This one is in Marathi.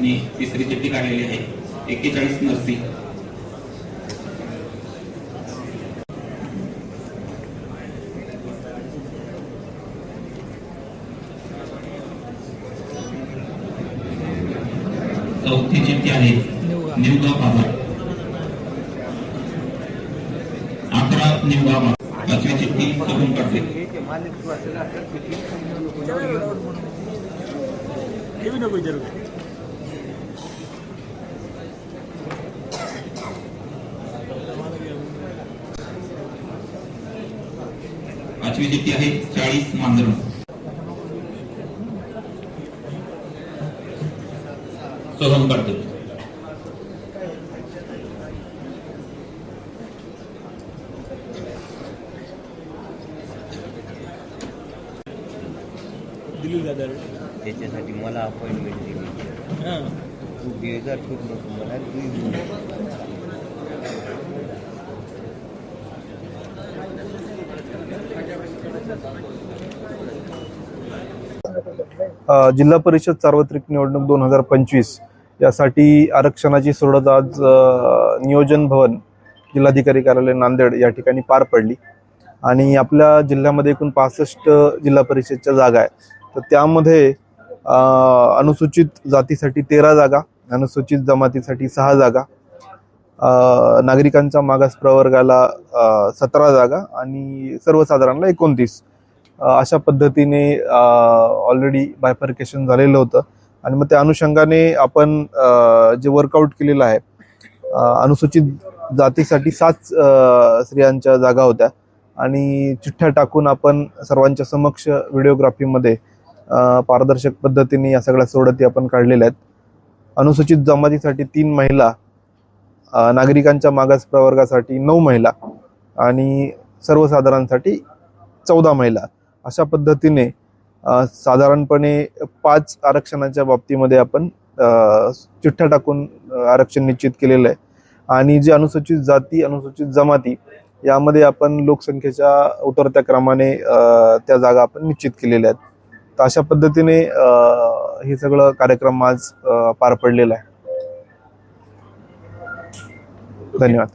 श्री चिठ्ठी काढलेली आहे. एक्केचाळीस नरसी. चौथी चिठ्ठी आहे. निवगाव बाज़ार अकरा निवगाव बाज़ार पाचवी पाचवी चिठ्ठी आहे चाळीस मांजरम सोहम दादा त्याच्यासाठी मला अपॉइंटमेंट दिली. हां. तू बेजार ठेवू नको मला तू अ, जिल्हा परिषद सार्वत्रिक निवडणूक दोन हजार पंचवीस यासाठी आरक्षणाची सोडत आज नियोजन भवन जिल्हाधिकारी कार्यालय नांदेड या ठिकाणी पार पडली. आणि आपल्या जिल्ह्यामध्ये एकूण पासष्ट जिल्हा परिषदच्या जागा आहे तर त्यामध्ये अनुसूचित जातीसाठी तेरा जागा अनुसूचित जमातीसाठी सहा जागा नागरिकांचा नागरिकांच्या मागास प्रवर्गाला सतरा जागा आणि सर्वसाधारणला एकोणतीस. अशा पद्धतीने ऑलरेडी बायफर्केशन झालेलं होतं. आणि मग त्या अनुषंगाने आपण जे वर्कआउट केलेलं आहे अनुसूचित जातीसाठी सात स्त्रियांच्या जागा होत्या. आणि चिठ्ठ्या टाकून आपण सर्वांच्या समक्ष व्हिडिओग्राफीमध्ये पारदर्शक पद्धतीने या सगळ्या सोडती आपण काढलेल्या आहेत. अनुसूचित जमातीसाठी तीन महिला नागरिकांच्या मागास प्रवर्गासाठी नऊ महिला आणि सर्वसाधारणसाठी चौदा महिला. अशा पद्धतीने साधारणपणे पाच आरक्षणाच्या बाबतीमध्ये आपण चिठ्ठा चिठ्ठ्या टाकून आरक्षण निश्चित केलेलं आहे. आणि जे अनुसूचित जाती अनुसूचित जमाती यामध्ये आपण लोकसंख्येच्या उतरत्या क्रमाने त्या जागा आपण निश्चित केलेल्या आहेत. तर अशा पद्धतीने हे सगळं कार्यक्रम आज पार पडलेला आहे. धन्यवाद.